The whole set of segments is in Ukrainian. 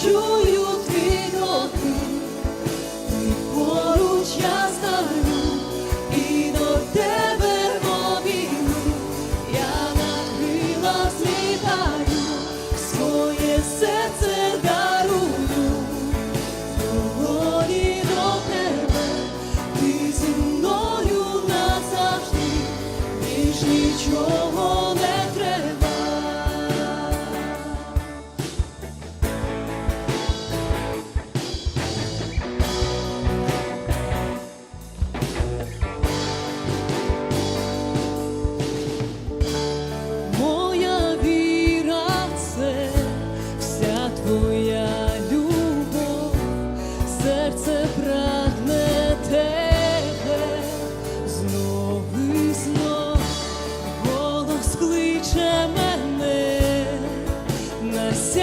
чую.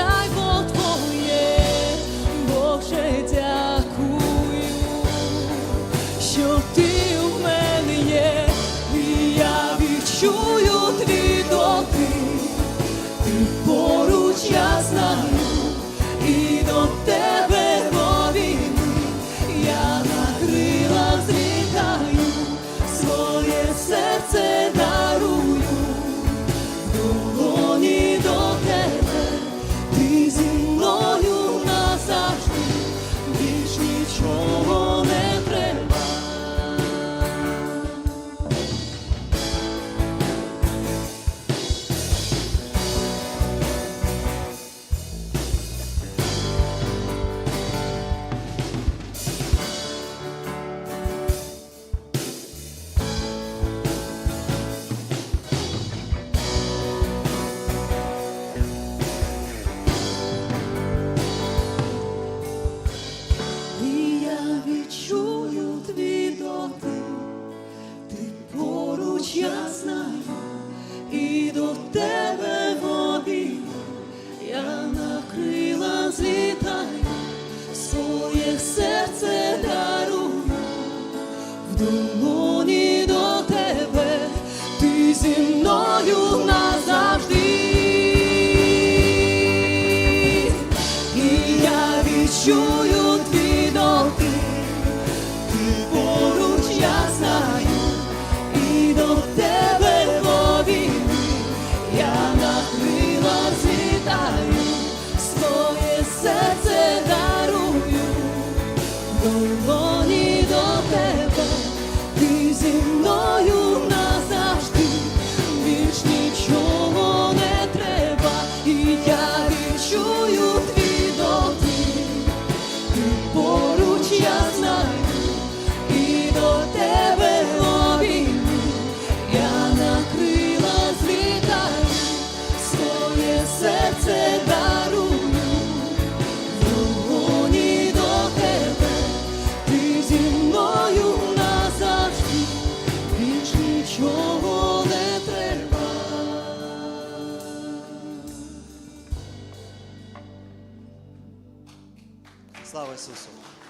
I will. я знаю, і до тебе в я на крила злітаю, своє серце дару в долоні до тебе, ти зі мною назавжди, і я відчую. love me. そう。